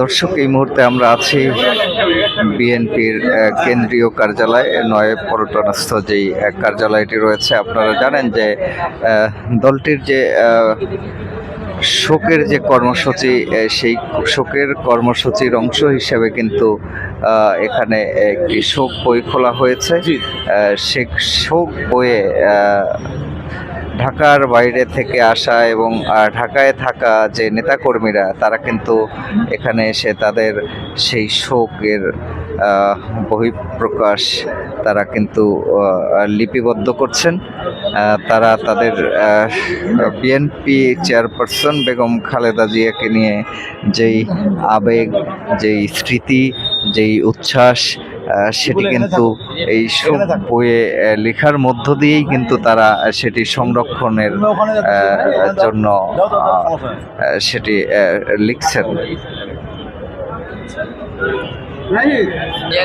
দর্শক এই মুহূর্তে আমরা আছি বিএনপির কেন্দ্রীয় কার্যালয় নয় পর্যটনস্থ যেই কার্যালয়টি রয়েছে। আপনারা জানেন যে দলটির যে শোকের যে কর্মসূচি সেই শোকের কর্মসূচির অংশ হিসেবে কিন্তু এখানে একটি শোক বই খোলা হয়েছে। সে শোক বইয়ে ঢাকার বাইরে থেকে আসা এবং ঢাকায় থাকা যে নেতাকর্মীরা, তারা কিন্তু এখানে এসে তাদের সেই শোকের বহিঃপ্রকাশ তারা কিন্তু লিপিবদ্ধ করছেন। তারা তাদের বিএনপি চেয়ারপারসন বেগম খালেদা জিয়াকে নিয়ে যেই আবেগ, যেই স্মৃতি, যেই উচ্ছ্বাস সেটি কিন্তু এই শোক বইয়ে লেখার মধ্য দিয়েই কিন্তু তারা সেটি সংরক্ষণের জন্য সেটি লিখছেন। Ya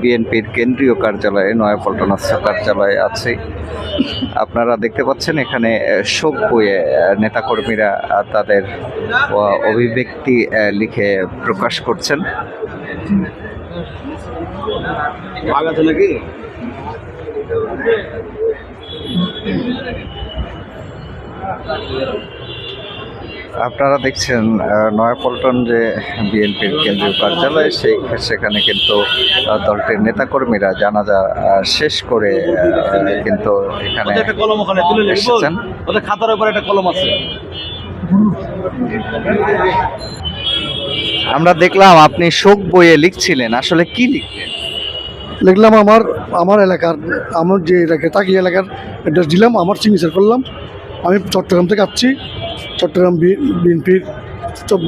বিএনপির কেন্দ্রীয় কার্যালয়ে নয়াপল্টনস্থ কার্যালয়ে আছি। আপনারা দেখতে পাচ্ছেন এখানে শোক বইয়ে নেতাকর্মীরা তাদের অভিব্যক্তি লিখে প্রকাশ করছেন। নাকি? আপনারা দেখছেন নয়াপল্টন যে বিএনপির কেন্দ্রীয় কার্যালয় সেই সেখানে কিন্তু দলটির নেতাকর্মীরা জানাজা শেষ করে কিন্তু এখানে একটা কলম ওখানে তুলে এসেছেন। ওদের খাতার উপরে একটা কলম আছে। আমরা দেখলাম আপনি শোক বইয়ে লিখছিলেন আসলে কি লিখলেন? লিখলাম আমার আমার এলাকার আমার যে এলাকা তাকি এলাকার অ্যাড্রেস দিলাম আমার সিগনেচার করলাম। আমি চট্টগ্রাম থেকে আসছি চট্টগ্রাম বিএনপির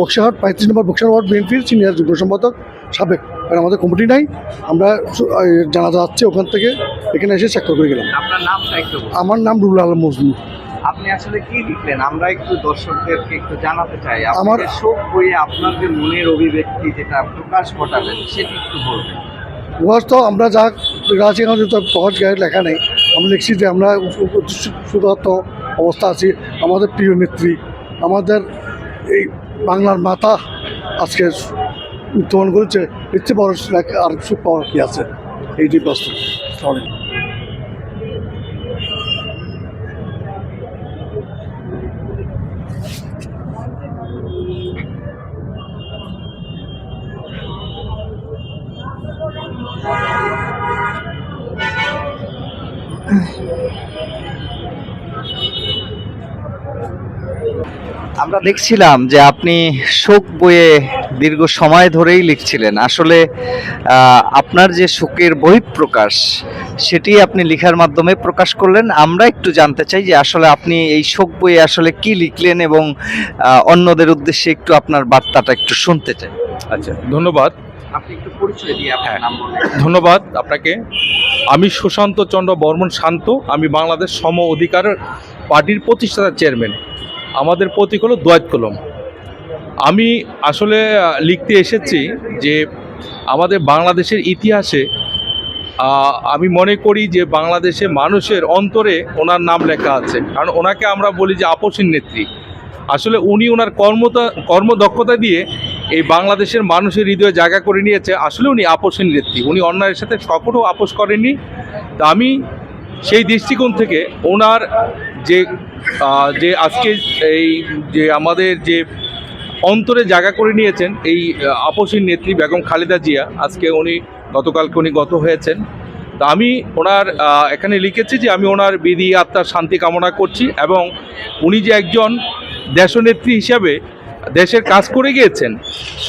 বক্সাহাট পঁয়ত্রিশ নম্বর বক্সাহাট ওয়ার্ড বিএনপির সিনিয়র যুগ্ম সম্পাদক সাবেক। আর আমাদের কমিটি নাই। আমরা জানা যাচ্ছে ওখান থেকে। এখানে এসে স্বাক্ষর করে গেলাম। আমার নাম রুবুল আলম মজনু। আপনি আসলে কি লিখলেন? আমরা একটু দর্শকদেরকে একটু জানাতে চাই। আমার শোক বইয়ে আপনার যে মনের অভিব্যক্তি যেটা প্রকাশ ঘটাবেন সেটি একটু বলবেন। তো আমরা যা আছে এখানে তো সহজ গায়ে লেখা নেই আমরা লিখছি যে আমরা সুদার্থ অবস্থা আছি। আমাদের প্রিয় নেত্রী আমাদের এই বাংলার মাতা আজকে উত্তোলন করেছে ইচ্ছে বড় আর কিছু পাওয়ার কি আছে? এইটি প্রশ্ন। সরি আমরা দেখছিলাম যে আপনি শোক বইয়ে দীর্ঘ সময় ধরেই লিখছিলেন। আসলে আপনার যে শোকের বহিঃপ্রকাশ সেটি আপনি লেখার মাধ্যমে প্রকাশ করলেন। আমরা একটু জানতে চাই যে আসলে আপনি এই শোক বইয়ে আসলে কি লিখলেন এবং অন্যদের উদ্দেশ্যে একটু আপনার বার্তাটা একটু শুনতে চাই। আচ্ছা ধন্যবাদ। আপনি একটু পরিচয় দিয়ে আপনার ধন্যবাদ আপনাকে। আমি সুশান্ত চন্দ্র বর্মন শান্ত। আমি বাংলাদেশ সম অধিকার পার্টির প্রতিষ্ঠাতা চেয়ারম্যান। আমাদের প্রতীক হলো দোয়াত কলম। আমি আসলে লিখতে এসেছি যে আমাদের বাংলাদেশের ইতিহাসে আমি মনে করি যে বাংলাদেশে মানুষের অন্তরে ওনার নাম লেখা আছে। কারণ ওনাকে আমরা বলি যে আপসীন নেত্রী। আসলে উনি ওনার কর্মতা, কর্মদক্ষতা দিয়ে এই বাংলাদেশের মানুষের হৃদয়ে জায়গা করে নিয়েছে। আসলে উনি আপোষহীন নেত্রী। উনি অন্যায়ের সাথে কখনও আপোষ করেননি। তা আমি সেই দৃষ্টিকোণ থেকে ওনার যে যে আজকে এই, যে আমাদের যে অন্তরে জায়গা করে নিয়েছেন, এই আপসীর নেত্রী বেগম খালেদা জিয়া, আজকে উনি গতকালকে উনি গত হয়েছেন। তা আমি ওনার এখানে লিখেছি যে আমি ওনার বিধি আত্মার শান্তি কামনা করছি এবং উনি যে একজন দেশনেত্রী হিসাবে দেশের কাজ করে গিয়েছেন,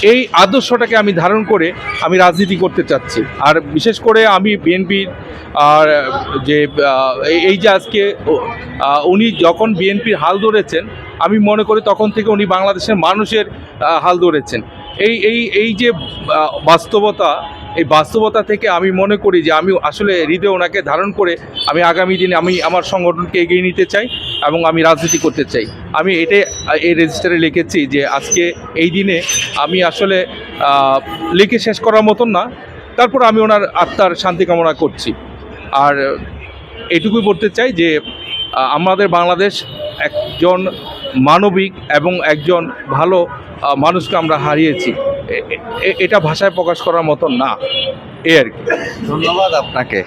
এই আদর্শটাকে আমি ধারণ করে আমি রাজনীতি করতে চাচ্ছি। আর বিশেষ করে আমি বিএনপির আর যে এই- যে আজকে উনি যখন বিএনপির হাল ধরেছেন, আমি মনে করি তখন থেকে উনি বাংলাদেশের মানুষের হাল ধরেছেন। এই এই এই যে বাস্তবতা, এই বাস্তবতা থেকে আমি মনে করি যে আমি আসলে হৃদয় ওনাকে ধারণ করে আমি আগামী দিনে আমি আমার সংগঠনকে এগিয়ে নিতে চাই। এবং আমি রাজনীতি করতে চাই। আমি এটাই এই রেজিস্টারে লিখেছি যে আজকে এই দিনে আমি আসলে লিখে শেষ করার মতন না, তারপর আমি ওনার আত্মার শান্তি কামনা করছি। আর এটুকুই বলতে চাই যে আমাদের বাংলাদেশ একজন মানবিক এবং একজন ভালো মানুষকে আমরা হারিয়েছি। এটা ভাষায় প্রকাশ করার মতন না, এ আর কি। ধন্যবাদ আপনাকে।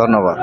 ধন্যবাদ।